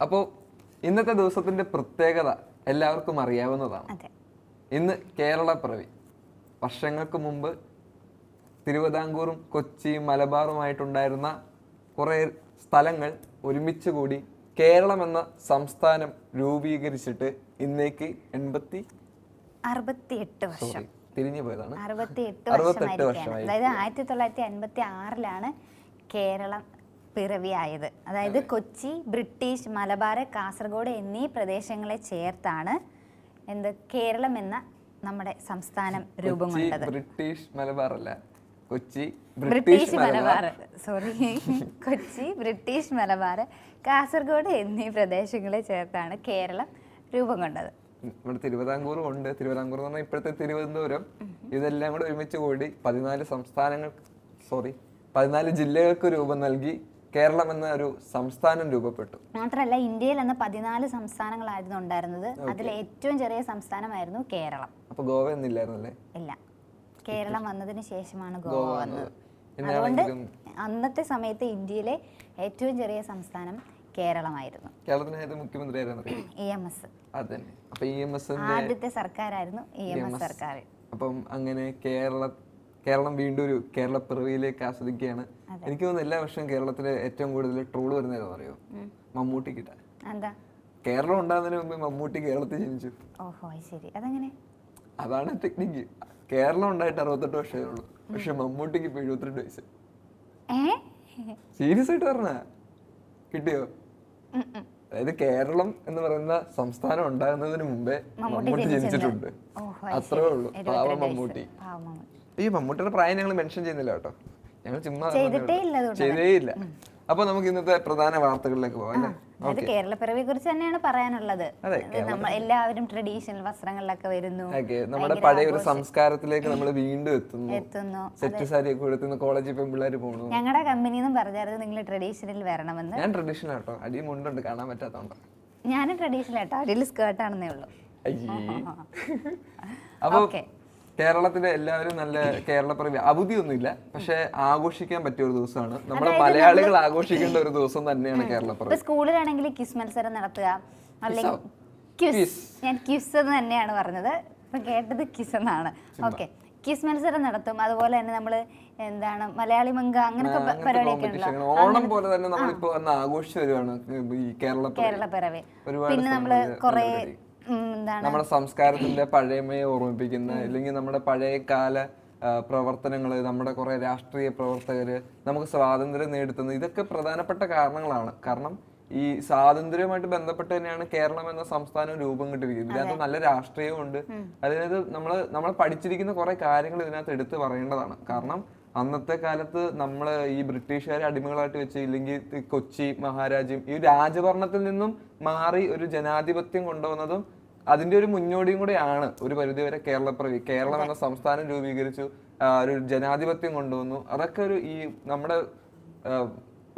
അപ്പോൾ ഇന്നത്തെ ദിവസത്തിന്റെ പ്രത്യേകത എല്ലാവർക്കും അറിയാവുന്നതാണ്. അതെ. ഇന്ന് പിറവി വർഷങ്ങൾക്ക് മുമ്പ് തിരുവിതാംകൂറും കൊച്ചിയും മലബാറുമായിട്ടുണ്ടായിരുന്ന കുറേ സ്ഥലങ്ങൾ ഒരുമിച്ച് കൂടി കേരളം എന്ന സംസ്ഥാനം രൂപീകരിച്ചിട്ട് ഇന്നേക്ക് എൺപത്തി അറുപത്തിയെട്ട് വർഷം. തിരിഞ്ഞു പോയതാണ്. അറുപത്തിയെട്ട് വർഷം അതായത് ആയിരത്തി തൊള്ളായിരത്തി അൻപത്തി ആറിലാണ് കേരളം പിറവിയായത്. അതായത് കൊച്ചി ബ്രിട്ടീഷ് മലബാർ കാസർഗോഡ് എന്നീ പ്രദേശങ്ങളെ ചേർത്താണ് എന്ത് കേരളം എന്ന നമ്മുടെ സംസ്ഥാനം രൂപം കൊണ്ടത് ബ്രിട്ടീഷ് മലബാർ അല്ല? Kochi British Malabar. Sorry Kochi British Malabar Kasaragod എന്നീ പ്രദേശങ്ങളെ ചേർത്താണ് കേരളം രൂപം കൊണ്ടത് ഇവിടെ തിരുവിതാംകൂറും ഉണ്ട്. തിരുവിതാംകൂർ എന്ന് പറഞ്ഞാൽ ഇപ്പോഴത്തെ തിരുവനന്തപുരം. ഇതെല്ലാം കൂടെ ഒരുമിച്ച് കൂടി പതിനാല് സംസ്ഥാനങ്ങൾ സോറി പതിനാല് ജില്ലകൾക്ക് രൂപം നൽകി കേരളം എന്ന ഒരു സംസ്ഥാനം രൂപപ്പെട്ടു. മാത്രമല്ല ഇന്ത്യയിൽ അന്ന് പതിനാല് സംസ്ഥാനങ്ങളായിരുന്നു ഉണ്ടായിരുന്നത്. അതിൽ ഏറ്റവും ചെറിയ സംസ്ഥാനമായിരുന്നു കേരളം. അപ്പൊ ഗോവ എന്നില്ലായിരുന്നല്ലേ? ഇല്ല. കേരളം വന്നതിന് ശേഷമാണ് ഗോവ വന്നത്. അതുകൊണ്ട് അന്നത്തെ സമയത്ത് ഇന്ത്യയിലെ ഏറ്റവും ചെറിയ സംസ്ഥാനം കേരളമായിരുന്നു. കേരളത്തിനായത് മുഖ്യമന്ത്രി ഇ എം എസ്. ആദ്യത്തെ സർക്കാരായിരുന്നു ഇ എം എസ് സർക്കാർ അപ്പം അങ്ങനെ കേരള കേരളം വീണ്ടും ഒരു കേരള പിറവിയിലേക്ക് ആസ്വദിക്കുകയാണ്. എനിക്ക് തോന്നുന്നു എല്ലാ വർഷവും കേരളത്തിലെ ഏറ്റവും കൂടുതൽ ട്രോൾ ഏതാ അറിയോ മമ്മൂട്ടി കിട്ട കേരളം ഉണ്ടാകുന്നതിന് മുമ്പ് മമ്മൂട്ടി കേരളത്തിൽ ജനിച്ചു. ഓഹോ ശരി. അതങ്ങനെ? അതാണ് ടെക്നിക്ക് കേരളം ഉണ്ടായിട്ട് അറുപത്തെട്ട് വർഷമേ ഉള്ളൂ. പക്ഷെ മമ്മൂട്ടിക്ക് ഇപ്പൊ എഴുപത്തിരണ്ട് വയസ്സ്. സീരിയസ് ആയിട്ട് പറഞ്ഞ? കിട്ടിയോ. അതായത് കേരളം എന്ന് പറയുന്ന സംസ്ഥാനം ഉണ്ടാകുന്നതിന് മുമ്പേ മമ്മൂട്ടി ജനിച്ചിട്ടുണ്ട്. അത്രേ ഉള്ളൂ. പാവം മമ്മൂട്ടി. ഈ മമ്മൂട്ടിയുടെ പ്രായം ഞങ്ങൾ മെൻഷൻ ചെയ്യുന്നില്ല കേട്ടോ. ഞങ്ങൾ ചുമ്മാ ചെയ്തേ ഇല്ല. അപ്പൊ നമുക്ക് ഇന്നത്തെ പ്രധാന വാർത്തകളിലേക്ക് അല്ലേ? അതായത് കേരളപ്പിറവിയെ കുറിച്ച് തന്നെയാണ് പറയാനുള്ളത്. അതെ, നമ്മൾ എല്ലാവരും ട്രഡീഷണൽ വസ്ത്രങ്ങളിലൊക്കെ വരുന്നു. നമ്മുടെ പഴയ ഒരു സംസ്കാരത്തിലേക്ക് നമ്മൾ വീണ്ടും എത്തുന്നു. എത്തുന്നു. സെറ്റ് സാരി ഒക്കെ എടുത്തുന്ന കോളേജിൽ പെൺപിള്ളേർ പോകുന്നു ഞങ്ങളുടെ കമ്പനി എന്നും പറഞ്ഞായിരുന്നു നിങ്ങൾ ട്രഡീഷണൽ വരണമെന്ന്. ഞാൻ ട്രഡീഷണൽ ആട്ടോ. അടി മുണ്ടുണ്ട് കാണാൻ പറ്റാത്തോണ്ട്. ഞാനും ട്രഡീഷണൽ കേട്ടോ അടിയിൽ സ്കേർട്ടാണെന്നേ ഉള്ളൂ. അപ്പൊ ഓക്കെ. കേരളത്തിലെ എല്ലാവരും നല്ല കേരളപ്പിറവി അവധിയൊന്നുമില്ല. പക്ഷെ ആഘോഷിക്കാൻ പറ്റിയ ഒരു ദിവസമാണ്. നമ്മുടെ മലയാളികൾ ആഘോഷിക്കേണ്ട ഒരു ദിവസം തന്നെയാണ് കേരളപ്പിറവി സ്കൂളിലാണെങ്കിൽ ക്വിസ് മത്സരം നടത്തുക. അല്ലെങ്കിൽ ക്വിസ് ഞാൻ ക്വിസ് എന്ന് തന്നെയാണ് പറഞ്ഞത്. ഇപ്പൊ കേട്ടത് ക്വിസ് എന്നാണ്. ഓക്കെ. ക്വിസ് മത്സരം നടത്തും. അതുപോലെ തന്നെ നമ്മൾ എന്താണ് മലയാളി മങ്ക അങ്ങനത്തെ പരിപാടിയൊക്കെ ഉണ്ടല്ലോ. ഓണം പോലെ തന്നെ നമ്മളിപ്പോ ആഘോഷിച്ചു വരുവാണ് ഈ കേരള കേരളപ്പിറവി പിന്നെ നമ്മൾ കുറേ എന്താണ്? നമ്മുടെ സംസ്കാരത്തിന്റെ പഴയമയെ ഓർമ്മിപ്പിക്കുന്ന അല്ലെങ്കിൽ നമ്മുടെ പഴയ കാല പ്രവർത്തനങ്ങൾ നമ്മുടെ കുറെ രാഷ്ട്രീയ പ്രവർത്തകര് നമുക്ക് സ്വാതന്ത്ര്യം നേടുത്തുന്നത് ഇതൊക്കെ പ്രധാനപ്പെട്ട കാരണങ്ങളാണ്. കാരണം ഈ സ്വാതന്ത്ര്യവുമായിട്ട് ബന്ധപ്പെട്ട് തന്നെയാണ് കേരളം എന്ന സംസ്ഥാനം രൂപം കിട്ടിയിരിക്കുന്നത്. ഇതിനകത്ത് നല്ല രാഷ്ട്രീയമുണ്ട് അതായത് നമ്മൾ നമ്മൾ പഠിച്ചിരിക്കുന്ന കുറെ കാര്യങ്ങൾ ഇതിനകത്ത് എടുത്തു പറയേണ്ടതാണ്. കാരണം അന്നത്തെ കാലത്ത് നമ്മൾ ഈ ബ്രിട്ടീഷുകാരെ അടിമകളായിട്ട് വെച്ച് ഇല്ലെങ്കിൽ കൊച്ചി മഹാരാജ്യം ഈ രാജഭരണത്തിൽ നിന്നും മാറി ഒരു ജനാധിപത്യം കൊണ്ടുവന്നതും അതിന്റെ ഒരു മുന്നോടിയും കൂടെയാണ് ഒരു പരിധിവരെ കേരളപ്രവി കേരളം എന്ന സംസ്ഥാനം രൂപീകരിച്ചു ഒരു ജനാധിപത്യം കൊണ്ടുവന്നു. അതൊക്കെ ഒരു ഈ നമ്മുടെ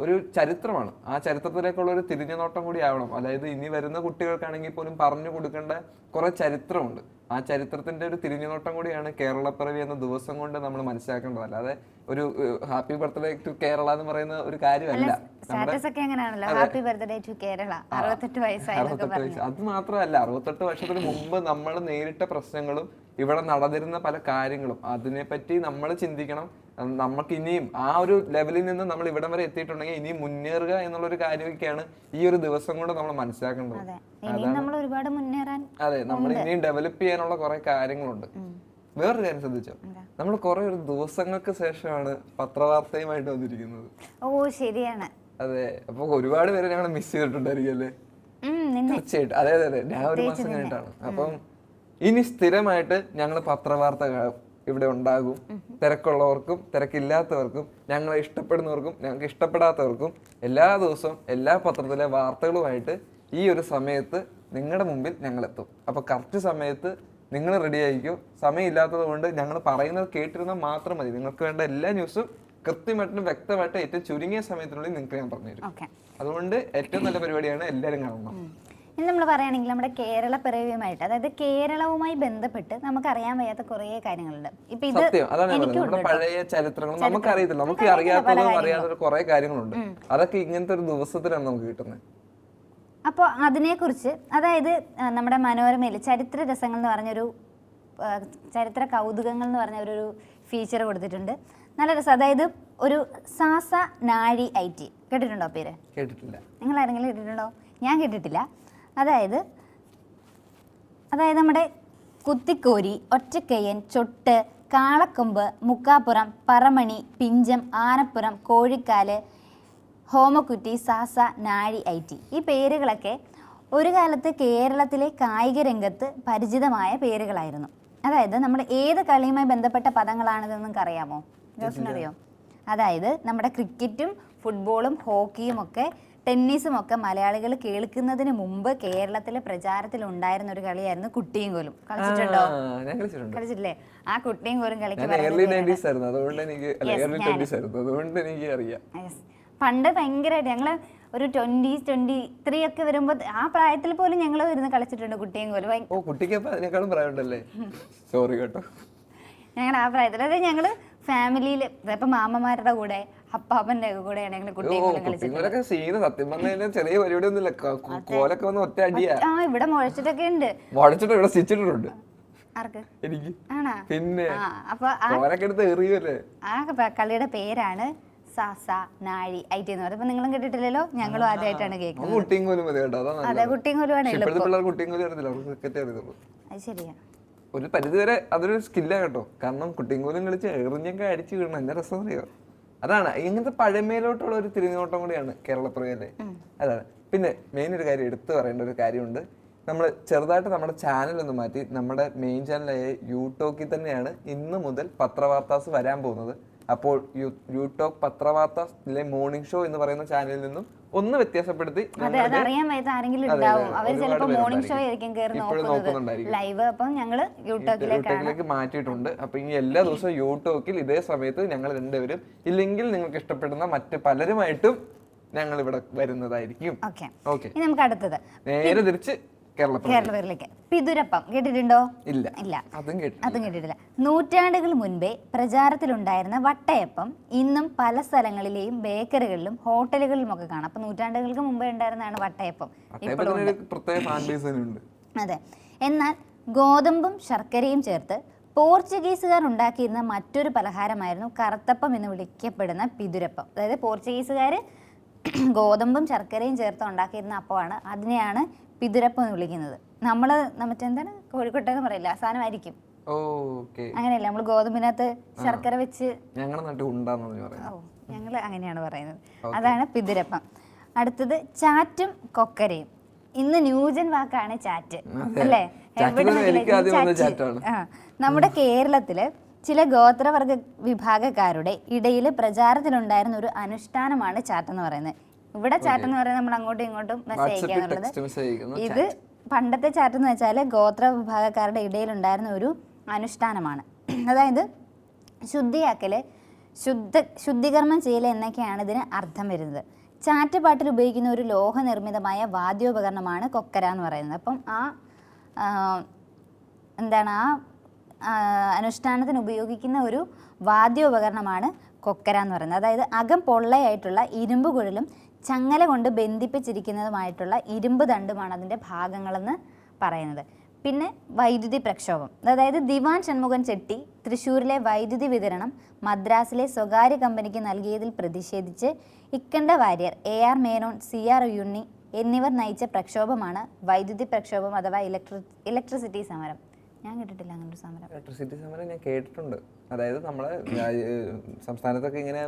ഒരു ചരിത്രമാണ്. ആ ചരിത്രത്തിലേക്കുള്ള ഒരു തിരിഞ്ഞുനോട്ടം കൂടി ആവണം. അതായത് ഇനി വരുന്ന കുട്ടികൾക്കാണെങ്കിൽ പോലും പറഞ്ഞു കൊടുക്കേണ്ട കുറെ ചരിത്രമുണ്ട്. ആ ചരിത്രത്തിന്റെ ഒരു തിരിഞ്ഞുനോട്ടം കൂടിയാണ് കേരളപ്പിറവി എന്ന ദിവസം കൊണ്ട് നമ്മൾ മനസ്സിലാക്കേണ്ടത്. അല്ലാതെ ഒരു ഹാപ്പി ബർത്ത്ഡേ ടു കേരള എന്ന് പറയുന്ന ഒരു കാര്യമല്ല. സ്റ്റാറ്റസ് ഒക്കെ ഹാപ്പി ബർത്ത്ഡേ ടു കേരള. അറുപത്തെട്ട് വയസ്സായി എന്നൊക്കെ അത് മാത്രമല്ല അറുപത്തെട്ട് വർഷത്തിന് മുമ്പ് നമ്മൾ നേരിട്ട പ്രശ്നങ്ങളും ഇവിടെ നടന്നിരുന്ന പല കാര്യങ്ങളും. അതിനെപ്പറ്റി നമ്മൾ ചിന്തിക്കണം. നമുക്ക് ഇനിയും ആ ഒരു ലെവലിൽ നിന്ന് നമ്മൾ ഇവിടം വരെ എത്തിയിട്ടുണ്ടെങ്കിൽ ഇനിയും മുന്നേറുക എന്നുള്ള ഒരു കാര്യമൊക്കെയാണ് ഈ ഒരു ദിവസം കൊണ്ട് നമ്മൾ മനസ്സിലാക്കേണ്ടത്. അതെ. നമ്മൾ ഇനിയും ഡെവലപ്പ് ചെയ്യാനുള്ള കുറെ കാര്യങ്ങളുണ്ട്. വേറൊരു കാര്യം ശ്രദ്ധിച്ചോ? നമ്മൾ കുറെ ഒരു ദിവസങ്ങൾക്ക് ശേഷമാണ് പത്രവാർത്തയുമായിട്ട് വന്നിരിക്കുന്നത്. ഓ ശരിയാണ്. അതെ അപ്പൊ ഒരുപാട് പേര് ഞങ്ങൾ മിസ് ചെയ്തിട്ടുണ്ടായിരിക്കും അല്ലേ? തീർച്ചയായിട്ടും. അതെ അതെ അതെ. ഞാൻ ഒരു മാസം കഴിഞ്ഞിട്ടാണ്. അപ്പം ഇനി സ്ഥിരമായിട്ട് ഞങ്ങൾ പത്രവാർത്ത ഇവിടെ ഉണ്ടാകും. തിരക്കുള്ളവർക്കും തിരക്കില്ലാത്തവർക്കും ഞങ്ങളെ ഇഷ്ടപ്പെടുന്നവർക്കും ഞങ്ങൾക്ക് ഇഷ്ടപ്പെടാത്തവർക്കും എല്ലാ ദിവസവും എല്ലാ പത്രത്തിലെ വാർത്തകളുമായിട്ട് ഈ ഒരു സമയത്ത് നിങ്ങളുടെ മുമ്പിൽ ഞങ്ങൾ എത്തും അപ്പോൾ കറക്റ്റ് സമയത്ത് നിങ്ങൾ റെഡി ആയിരിക്കും. സമയമില്ലാത്തത് കൊണ്ട് ഞങ്ങൾ പറയുന്നത് കേട്ടിരുന്നാൽ മാത്രം മതി. നിങ്ങൾക്ക് വേണ്ട എല്ലാ ന്യൂസും കൃത്യമായിട്ടും വ്യക്തമായിട്ട് ഏറ്റവും ചുരുങ്ങിയ സമയത്തിനുള്ളിൽ നിങ്ങൾക്ക് ഞാൻ പറഞ്ഞുതരും. തരും അതുകൊണ്ട് ഏറ്റവും നല്ല പരിപാടിയാണ് എല്ലാവരും കാണണം. ഇനി നമ്മൾ പറയുകയാണെങ്കിൽ നമ്മുടെ കേരള പിറവിയുമായിട്ട് അതായത് കേരളവുമായി ബന്ധപ്പെട്ട് നമുക്ക് അറിയാൻ വയ്യാത്ത കുറേ കാര്യങ്ങളുണ്ട്. ഇപ്പൊ ഇത് പഴയ ചരിത്രങ്ങൾ നമുക്ക് അറിയത്തില്ല നമുക്ക് അറിയാത്തതും അറിയാത്ത കുറെ കാര്യങ്ങളുണ്ട്. അതൊക്കെ ഇങ്ങനത്തെ ഒരു ദിവസത്തിലാണ് നമുക്ക് കിട്ടുന്നത്. അപ്പോൾ അതിനെക്കുറിച്ച് അതായത് നമ്മുടെ മനോരമയിൽ ചരിത്ര രസങ്ങൾ എന്ന് പറഞ്ഞൊരു ചരിത്ര കൗതുകങ്ങൾ എന്ന് പറഞ്ഞ ഒരു ഫീച്ചർ കൊടുത്തിട്ടുണ്ട്. നല്ല രസം. അതായത് ഒരു സാസ നാഴി ഐ ടി. കേട്ടിട്ടുണ്ടോ പേര്? കേട്ടിട്ടില്ല. നിങ്ങൾ ആരെങ്കിലും കേട്ടിട്ടുണ്ടോ? ഞാൻ കേട്ടിട്ടില്ല. അതായത് അതായത് നമ്മുടെ കുത്തിക്കോരി ഒറ്റക്കയ്യൻ ചൊട്ട് കാളക്കൊമ്പ് മുക്കാപ്പുറം പറമണി പിഞ്ചം ആനപ്പുറം കോഴിക്കാൽ ഹോമക്കുറ്റി സാസ നാഴി ഐ ടി ഈ പേരുകളൊക്കെ ഒരു കാലത്ത് കേരളത്തിലെ കായിക രംഗത്ത് പരിചിതമായ പേരുകളായിരുന്നു. അതായത് നമ്മൾ ഏത് കളിയുമായി ബന്ധപ്പെട്ട പദങ്ങളാണിതെന്നൊക്കെ നിങ്ങൾക്ക് അറിയാമോ? ജോസിനറിയോ? അതായത് നമ്മുടെ ക്രിക്കറ്റും ഫുട്ബോളും ഹോക്കിയും ഒക്കെ ടെന്നീസും ഒക്കെ മലയാളികൾ കേൾക്കുന്നതിന് മുമ്പ് കേരളത്തിലെ പ്രചാരത്തിൽ ഉണ്ടായിരുന്ന ഒരു കളിയായിരുന്നു കുട്ടിയും കോലും. കളിച്ചിട്ടുണ്ടോ? കളിച്ചിട്ടില്ലേ? ആ കുട്ടിയും കോലും കളിക്ക് ഞാൻ പറയുന്ന ഏർലി പേരാണ്. നയന്റീസ് ആയിരുന്നു. അതുകൊണ്ട് എനിക്ക് അല്ല Yes, ഏർലി ഞാനും. ട്വന്റീസ് ആയിരുന്നു. അതുകൊണ്ട് എനിക്ക് അറിയാം. Yes. പണ്ട് ഭയങ്കരമായിട്ട് ഞങ്ങൾ ഒരു ട്വന്റി ട്വന്റി ത്രീ ഒക്കെ വരുമ്പോ ആ പ്രായത്തിൽ പോലും ഞങ്ങൾ ഇരുന്ന് കളിച്ചിട്ടുണ്ട് കുട്ടിയും കോലും. കുട്ടിക്ക് പ്രായമുണ്ടല്ലേ? സോറി കേട്ടോ. ഞങ്ങൾ ആ പ്രായത്തിൽ അതായത് ഞങ്ങൾ ഫാമിലിയിൽ ഇപ്പം മാമ്മമാരുടെ കൂടെ അപ്പാപ്പന്റെ ഒക്കെ കൂടെയാണ് ഞങ്ങൾ കുട്ടികളൊക്കെ സീന് സത്യം പറഞ്ഞാൽ ചെറിയ പരിപാടി ഒന്നുമില്ല കോലൊക്കെ വന്ന് ഒറ്റ അടിയാ. ആ ഇവിടെ മുഴച്ചിട്ടൊക്കെ ഉണ്ട്. മുഴച്ചിട്ട് ഇവിടെ സ്റ്റിച്ചിട്ടുണ്ട് ആർക്ക്? എനിക്ക്. ആണാ? പിന്നെ കോലൊക്കെ എടുത്ത് എറിയുമല്ലേ ആ കളിയുടെ പേരാണ് സാസ നാഴി ഐറ്റി എന്ന് പറയുന്നത്. അപ്പൊ നിങ്ങളും കേട്ടിട്ടില്ലല്ലോ? ഞങ്ങളും ആദ്യമായിട്ടാണ് കേൾക്കുന്നത്. കുട്ടിയും കോലും മതി കേട്ടോ. അതെ നല്ലത്. കുട്ടിയും കോലുമാണ് കുട്ടിയും കോലും അറിയത്തില്ല. അത് ശരിയാ. ഒരു പരിധിവരെ അതൊരു സ്കില്ലാ കേട്ടോ. കാരണം കുട്ടിയും കോലും കളിച്ച് എറിഞ്ഞൊക്കെ അടിച്ചു വീഴണം എന്റെ രസം അറിയോ? അതാണ്. ഇങ്ങനത്തെ പഴമയിലോട്ടുള്ള ഒരു തിരിഞ്ഞോട്ടം കൂടിയാണ് കേരളപ്പുറയല്ലേ അതാണ്. പിന്നെ മെയിൻ ഒരു കാര്യം എടുത്തു പറയേണ്ട ഒരു കാര്യമുണ്ട്. നമ്മൾ ചെറുതായിട്ട് നമ്മുടെ ചാനൽ ഒന്ന് മാറ്റി നമ്മുടെ മെയിൻ ചാനലായ യൂടോക്കിൽ തന്നെയാണ് ഇന്ന് മുതൽ പത്രവാർത്താസ് വരാൻ പോകുന്നത്. അപ്പോൾ യു യൂടോക്ക് പത്രവാർത്തയിലെ മോർണിംഗ് ഷോ എന്ന് പറയുന്ന ചാനലിൽ നിന്നും ഒന്ന് വ്യത്യാസപ്പെടുത്തി വയ്യാത്ത ആരെങ്കിലും ഉണ്ടാവും. അവർ ചിലപ്പോൾ മോർണിംഗ് ഷോ ആയിരിക്കും കയറി ഇപ്പോഴും നോക്കുന്നത്. ലൈവ് അപ്പം യൂട്യൂബിലേക്ക് മാറ്റിയിട്ടുണ്ട്. അപ്പൊ ഇനി എല്ലാ ദിവസവും യൂട്യൂബിൽ ഇതേ സമയത്ത് ഞങ്ങൾ രണ്ടുപേരും ഇല്ലെങ്കിൽ നിങ്ങൾക്ക് ഇഷ്ടപ്പെടുന്ന മറ്റ് പലരുമായിട്ടും ഞങ്ങൾ ഇവിടെ വരുന്നതായിരിക്കും. ഓക്കെ നമുക്ക് അടുത്തത്. നേരെ തിരിച്ച് കേരളത്തിലേക്ക്. പിതുരപ്പം കേട്ടിട്ടുണ്ടോ? ഇല്ല. ഇല്ല. അതും കേട്ടു അതും കേട്ടിട്ടില്ല. നൂറ്റാണ്ടുകൾ മുൻപേ പ്രചാരത്തിലുണ്ടായിരുന്ന വട്ടയപ്പം ഇന്നും പല സ്ഥലങ്ങളിലെയും ബേക്കറികളിലും ഹോട്ടലുകളിലും ഒക്കെ കാണാം. അപ്പൊ നൂറ്റാണ്ടുകൾക്ക് മുമ്പേ ഉണ്ടായിരുന്നതാണ് വട്ടയപ്പം. ഇപ്പോഴും അതെ. എന്നാൽ ഗോതമ്പും ശർക്കരയും ചേർത്ത് പോർച്ചുഗീസുകാർ ഉണ്ടാക്കിയിരുന്ന മറ്റൊരു പലഹാരമായിരുന്നു കറുത്തപ്പം എന്ന് വിളിക്കപ്പെടുന്ന പിതുരപ്പം. അതായത് പോർച്ചുഗീസുകാർ ഗോതമ്പും ശർക്കരയും ചേർത്ത് ഉണ്ടാക്കിയിരുന്ന അപ്പമാണ്. അതിനെയാണ് പിതുരപ്പം എന്ന് വിളിക്കുന്നത് നമ്മൾ കോഴിക്കോട്ടെ എന്ന് പറയില്ല? അവസാനമായിരിക്കും ഓക്കെ. അങ്ങനെയല്ല? നമ്മൾ ഗോതമ്പിനകത്ത് ശർക്കര വെച്ച് ഞങ്ങൾ അങ്ങനെയാണ് പറയുന്നത്. അതാണ് പിതുരപ്പം അടുത്തത് ചാറ്റും കൊക്കരയും. ഇന്ന് ന്യൂജൻ വാക്കാണ് ചാറ്റ്. അല്ലേ. നമ്മുടെ കേരളത്തിൽ ചില ഗോത്രവർഗ വിഭാഗക്കാരുടെ ഇടയിൽ പ്രചാരത്തിലുണ്ടായിരുന്ന ഒരു അനുഷ്ഠാനമാണ് ചാറ്റ് എന്ന് പറയുന്നത്. ഇവിടെ ചാറ്റ് എന്ന് പറയുന്നത് നമ്മൾ അങ്ങോട്ടും ഇങ്ങോട്ടും മെസ്സേജ് മെസ്സേജ് ഇത് പണ്ടത്തെ ചാറ്റ് എന്ന് വെച്ചാൽ ഗോത്ര വിഭാഗക്കാരുടെ ഇടയിലുണ്ടായിരുന്ന ഒരു അനുഷ്ഠാനമാണ്. അതായത് ശുദ്ധിയാക്കൽ ശുദ്ധ ശുദ്ധികർമ്മം ചെയ്യൽ എന്നൊക്കെയാണ് ഇതിന് അർത്ഥം വരുന്നത്. ചാറ്റുപാട്ടിൽ ഉപയോഗിക്കുന്ന ഒരു ലോഹനിർമ്മിതമായ വാദ്യോപകരണമാണ് കൊക്കര എന്ന് പറയുന്നത്. അപ്പം ആ എന്താണ് ആ ആ, അനുഷ്ഠാനത്തിന് ഉപയോഗിക്കുന്ന ഒരു വാദ്യോപകരണമാണ് കൊക്കര എന്ന് പറയുന്നത്. അതായത് അകം പൊള്ളയായിട്ടുള്ള ഇരുമ്പ് കുഴലും ചങ്ങല കൊണ്ട് ബന്ധിപ്പിച്ചിരിക്കുന്നതുമായിട്ടുള്ള ഇരുമ്പ് ദണ്ടുമാണ് അതിന്റെ ഭാഗങ്ങളെന്ന് പറയുന്നത്. പിന്നെ വൈദ്യുതി പ്രക്ഷോഭം. അതായത് ദിവാൻ ഷൺമുഖൻ ചെട്ടി തൃശ്ശൂരിലെ വൈദ്യുതി വിതരണം മദ്രാസിലെ സ്വകാര്യ കമ്പനിക്ക് നൽകിയതിൽ പ്രതിഷേധിച്ച് Ikkanda Warrier A R Menon C R Unni എന്നിവർ നയിച്ച പ്രക്ഷോഭമാണ് വൈദ്യുതി പ്രക്ഷോഭം അഥവാ ഇലക്ട്രി ഇലക്ട്രിസിറ്റി സമരം. ഞാൻ കേട്ടിട്ടില്ല അങ്ങനെ ഒരു സമരം. ഇലക്ട്രിസിറ്റി സമരം ഞാൻ കേട്ടിട്ടുണ്ട്. അതായത് നമ്മളെ സംസ്ഥാനത്തൊക്കെ ഇങ്ങനെ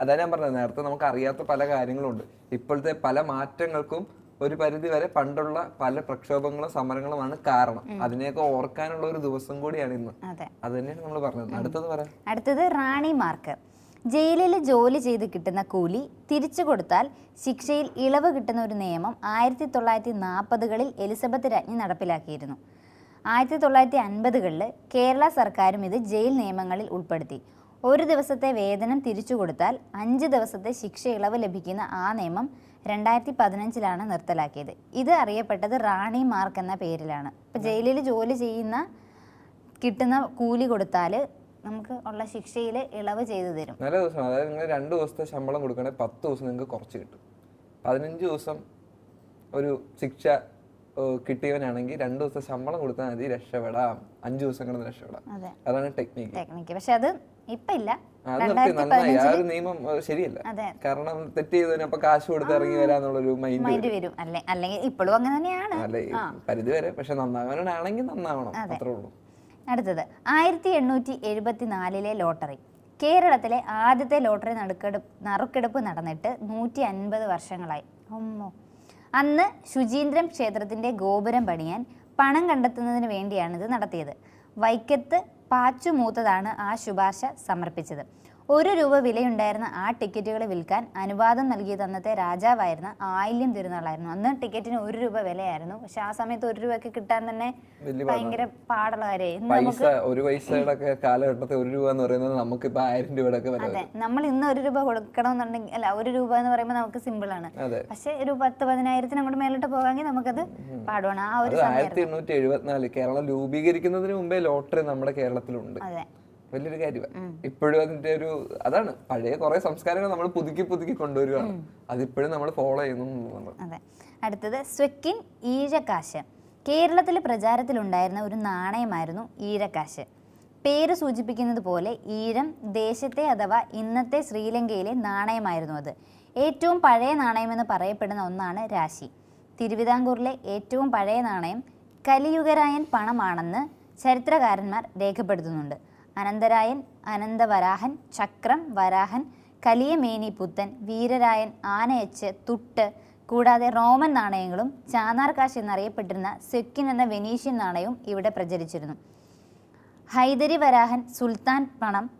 അതാണ് ഞാൻ പറഞ്ഞത് നേരത്തെ നമുക്ക് അറിയാത്ത പല കാര്യങ്ങളുണ്ട്. ഇപ്പോഴത്തെ പല മാറ്റങ്ങൾക്കും ഒരു പരിധി വരെ പണ്ടുള്ള പല പ്രക്ഷോഭങ്ങളും സമരങ്ങളുമാണ് കാരണം. അതിനെയൊക്കെ ഓർക്കാനുള്ള ഒരു ദിവസം കൂടിയാണ് ഇന്ന്. അത്. തന്നെയാണ് നമ്മൾ പറഞ്ഞത്. അടുത്തത് പറയാം അടുത്തത് റാണി മാർക്ക്. ജയിലിൽ ജോലി ചെയ്ത് കിട്ടുന്ന കൂലി തിരിച്ചു കൊടുത്താൽ ശിക്ഷയിൽ ഇളവ് കിട്ടുന്ന ഒരു നിയമം ആയിരത്തി തൊള്ളായിരത്തി നാൽപ്പതുകളിൽ എലിസബത്ത് രാജ്ഞി നടപ്പിലാക്കിയിരുന്നു. ആയിരത്തി തൊള്ളായിരത്തി അൻപതുകളിൽ കേരള സർക്കാരും ഇത് ജയിൽ നിയമങ്ങളിൽ ഉൾപ്പെടുത്തി. ഒരു ദിവസത്തെ വേതനം തിരിച്ചു കൊടുത്താൽ അഞ്ച് ദിവസത്തെ ശിക്ഷ ഇളവ് ലഭിക്കുന്ന ആ നിയമം രണ്ടായിരത്തി പതിനഞ്ചിലാണ് നിർത്തലാക്കിയത്. ഇത് അറിയപ്പെട്ടത് റാണി മാർക്ക് എന്ന പേരിലാണ്. ഇപ്പം ജയിലിൽ ജോലി ചെയ്യുന്ന കിട്ടുന്ന കൂലി കൊടുത്താൽ നമുക്ക് ഉള്ള ശിക്ഷയിൽ ഇളവ് ചെയ്തു തരും. നല്ല ദിവസം അതായത് നിങ്ങൾ രണ്ട് ദിവസത്തെ ശമ്പളം കൊടുക്കണേ പത്ത് ദിവസം നിങ്ങൾക്ക് കുറച്ച് കിട്ടും. പതിനഞ്ച് ദിവസം ഒരു ശിക്ഷ കിട്ടിയവനാണെങ്കിൽ രണ്ടു ദിവസം ശമ്പളം കൊടുത്താൽ മതി രക്ഷപ്പെടാം. അഞ്ചു ദിവസം കിടന്ന് രക്ഷപ്പെടാം. അതെ. അതാണ് ടെക്നിക്ക് ടെക്നിക്ക് പക്ഷെ അത് ഇപ്പൊ ഇല്ല. അത് നിർത്തി നന്നായി. ആ ഒരു നിയമം ശരിയല്ല. കാരണം തെറ്റ് ചെയ്തതിന് അപ്പൊ കാശ് കൊടുത്ത് ഇറങ്ങി വരാന്നുള്ളൊരു മൈൻഡ് വരും. അല്ലെ അല്ലെങ്കിൽ ഇപ്പോഴും അങ്ങനെ തന്നെയാണ്. അല്ലെ പരിധി വരെ. പക്ഷെ നന്നാവാനാണെങ്കിൽ നന്നാവണം. അത്രേ ഉള്ളൂ. അടുത്തത് ആയിരത്തി എണ്ണൂറ്റി എഴുപത്തിനാലിലെ ലോട്ടറി. കേരളത്തിലെ ആദ്യത്തെ ലോട്ടറി നറുക്കെടുപ്പ് നറുക്കെടുപ്പ് നടന്നിട്ട് നൂറ്റി അൻപത് വർഷങ്ങളായി. ഒമ്മോ അന്ന് ശുചീന്ദ്രം ക്ഷേത്രത്തിന്റെ ഗോപുരം പണിയാൻ പണം കണ്ടെത്തുന്നതിന് വേണ്ടിയാണ് ഇത് നടത്തിയത്. വൈക്കത്ത് പാച്ചു മൂത്തതാണ് ആ ശുപാർശ സമർപ്പിച്ചത്. ഒരു രൂപ വിലയുണ്ടായിരുന്ന ആ ടിക്കറ്റുകൾ വിൽക്കാൻ അനുവാദം നൽകിയത് അന്നത്തെ രാജാവായിരുന്ന ആയില്യം തിരുനാളായിരുന്നു. അന്ന് ടിക്കറ്റിന് ഒരു രൂപ വിലയായിരുന്നു. പക്ഷെ ആ സമയത്ത് ഒരു രൂപയൊക്കെ കിട്ടാൻ തന്നെ ഭയങ്കര പാടുള്ള പൈസ ഒരു പൈസയുടെ ഒക്കെ കാലഘട്ടത്തിൽ ഒരു രൂപ എന്ന് പറയുന്നത് നമുക്കിപ്പോ ആയിരം രൂപയുടെ ഒക്കെ വില അതെ. നമ്മൾ ഇന്ന് ഒരു രൂപ കൊടുക്കണമെന്നുണ്ടെങ്കിൽ അല്ല ഒരു രൂപ എന്ന് പറയുമ്പോൾ നമുക്ക് സിമ്പിൾ ആണ്. പക്ഷെ ഒരു പത്ത് പതിനായിരത്തിന് അങ്ങോട്ട് മേലോട്ട് പോകാമെങ്കിൽ നമുക്കത് പാടുവാണ്. ആ ഒരു ആയിരത്തി എണ്ണൂറ്റി എഴുപത്തിനാല് കേരളം രൂപീകരിക്കുന്നതിന് മുമ്പേ ലോട്ടറി നമ്മുടെ കേരളത്തിലുണ്ട്. അതെ. വലിയൊരു കാര്യമാണ് ഇപ്പോഴും അതിന്റെ ഒരു അതാണ്. പഴയ കുറെ സംസ്കാരങ്ങൾ നമ്മൾ പുതുക്കി പുതുക്കി കൊണ്ടുവരികയാണ് അതിപ്പോഴും നമ്മൾ ഫോളോ ചെയ്യുന്നു അതെ. അടുത്തത് സ്വക്കിൻ ഈഴക്കാശ്. കേരളത്തിൽ പ്രചാരത്തിലുണ്ടായിരുന്ന ഒരു നാണയമായിരുന്നു ഈഴക്കാശ്. പേര് സൂചിപ്പിക്കുന്നത് പോലെ ഈഴം ദേശത്തെ അഥവാ ഇന്നത്തെ ശ്രീലങ്കയിലെ നാണയമായിരുന്നു അത്. ഏറ്റവും പഴയ നാണയമെന്ന് പറയപ്പെടുന്ന ഒന്നാണ് രാശി. തിരുവിതാംകൂറിലെ ഏറ്റവും പഴയ നാണയം കലിയുഗരായൻ പണമാണെന്ന് ചരിത്രകാരന്മാർ രേഖപ്പെടുത്തുന്നുണ്ട്. അനന്തരായൻ അനന്തവരാഹൻ ചക്രം വരാഹൻ കലിയമേനി പുത്തൻ വീരരായൻ ആനയച്ച് തുട്ട് കൂടാതെ റോമൻ നാണയങ്ങളും ചാനാർ കാശ് എന്നറിയപ്പെട്ടിരുന്ന സെക്കിൻ എന്ന വെനീഷ്യൻ നാണയവും ഇവിടെ പ്രചരിച്ചിരുന്നു. ഹൈദരി വരാഹൻ സുൽത്താൻ പണം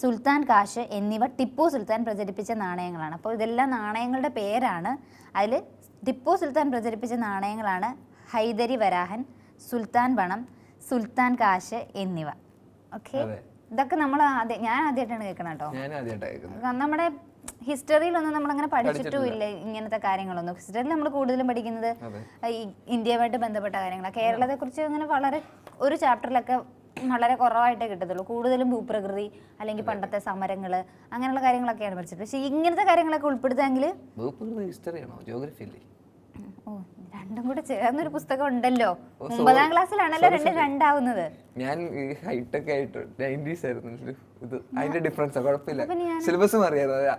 സുൽത്താൻ കാശ് എന്നിവ ടിപ്പു സുൽത്താൻ പ്രചരിപ്പിച്ച നാണയങ്ങളാണ്. അപ്പോൾ ഇതെല്ലാം നാണയങ്ങളുടെ പേരാണ്. അതിൽ ടിപ്പു സുൽത്താൻ പ്രചരിപ്പിച്ച നാണയങ്ങളാണ് ഹൈദരി വരാഹൻ സുൽത്താൻ പണം സുൽത്താൻ കാശ് എന്നിവ. ഓക്കെ. ഇതൊക്കെ നമ്മൾ ഞാൻ ആദ്യമായിട്ടാണ് കേൾക്കണം കേട്ടോ. നമ്മുടെ ഹിസ്റ്ററിയിലൊന്നും നമ്മളങ്ങനെ പഠിച്ചിട്ടും ഇല്ല ഇങ്ങനത്തെ കാര്യങ്ങളൊന്നും. ഹിസ്റ്ററിയിൽ നമ്മൾ കൂടുതലും പഠിക്കുന്നത്. ഈ ഇന്ത്യയുമായിട്ട് ബന്ധപ്പെട്ട കാര്യങ്ങളാണ് കേരളത്തെ കുറിച്ച് അങ്ങനെ വളരെ ഒരു ചാപ്റ്ററിലൊക്കെ വളരെ കുറവായിട്ടേ കിട്ടത്തുള്ളൂ. കൂടുതലും ഭൂപ്രകൃതി അല്ലെങ്കിൽ പണ്ടത്തെ സമരങ്ങൾ അങ്ങനെയുള്ള കാര്യങ്ങളൊക്കെയാണ് പഠിച്ചത് പക്ഷേ ഇങ്ങനത്തെ കാര്യങ്ങളൊക്കെ ഉൾപ്പെടുത്താമെങ്കിൽ ഭൂപ്രകൃതി ഹിസ്റ്ററിയാണോ? ജോഗ്രഫി അല്ലേ? ഓ. രണ്ടും കൂടെ ചേർന്നൊരു പുസ്തകം ഉണ്ടല്ലോ ഒമ്പതാം ക്ലാസ്സിലാണല്ലോ രണ്ട് രണ്ടാവുന്നത്. ഞാൻ ഈ ഹൈടെക് ആയിട്ട് നയന്റീസ് ആയിരുന്നു. ഇത് അതിന്റെ ഡിഫറൻസ് കുഴപ്പമില്ല. സിലബസും മാറിയായിരുന്നു.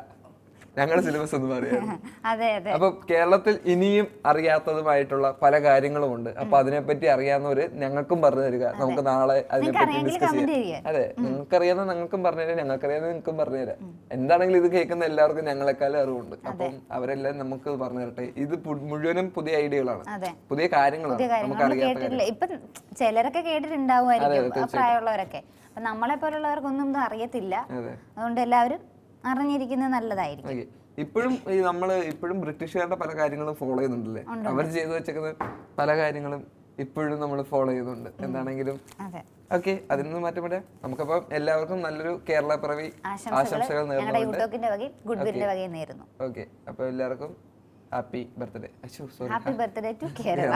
ഞങ്ങളുടെ സിലബസ് ഒന്നും അതെ അപ്പൊ കേരളത്തിൽ ഇനിയും അറിയാത്തതുമായിട്ടുള്ള പല കാര്യങ്ങളും ഉണ്ട് അപ്പൊ അതിനെപ്പറ്റി അറിയാവുന്നവര് ഞങ്ങൾക്കും പറഞ്ഞു തരിക. നമുക്ക് നാളെ അതിനെപ്പറ്റി ഡിസ്കസ് ചെയ്യാം. അതെ നിങ്ങൾക്ക് അറിയാവുന്ന ഞങ്ങൾക്കും പറഞ്ഞുതരാം ഞങ്ങൾക്ക് അറിയാവുന്ന നിങ്ങൾക്കും പറഞ്ഞുതരാം എന്താണെങ്കിലും ഇത് കേൾക്കുന്ന എല്ലാവർക്കും ഞങ്ങളെക്കാളും അറിവുണ്ട്. അപ്പം അവരെല്ലാം നമുക്ക് പറഞ്ഞു തരട്ടെ. ഇത് മുഴുവനും പുതിയ ഐഡിയകളാണ്. പുതിയ കാര്യങ്ങളാണ്. നമുക്ക് അറിയാത്ത ഇപ്പൊ ചിലരൊക്കെ കേട്ടിട്ടുണ്ടാവുമായിരിക്കും ആ പ്രായമുള്ളവരൊക്കെ. നമ്മളെ പോലുള്ളവർക്കൊന്നും അറിയത്തില്ല. അതെ. അതുകൊണ്ട് എല്ലാവരും അറിഞ്ഞിരിക്കുന്നത് നല്ലതായിരിക്കും. ഇപ്പോഴും ഈ നമ്മൾ ഇപ്പോഴും ബ്രിട്ടീഷുകാരുടെ പല കാര്യങ്ങളും ഫോളോ ചെയ്യുന്നുണ്ടല്ലേ? അവർ ചെയ്തു വെച്ചേക്കുന്ന പല കാര്യങ്ങളും ഇപ്പോഴും നമ്മൾ ഫോളോ ചെയ്യുന്നുണ്ട്. എന്താണെങ്കിലും ഓക്കെ അതിൽ നിന്ന് മാറ്റം പറയാം നമുക്കപ്പം എല്ലാവർക്കും നല്ലൊരു കേരള പിറവി ആശംസകൾ ഓക്കെ. അപ്പൊ എല്ലാവർക്കും happy birthday. Sorry happy birthday to Kerala.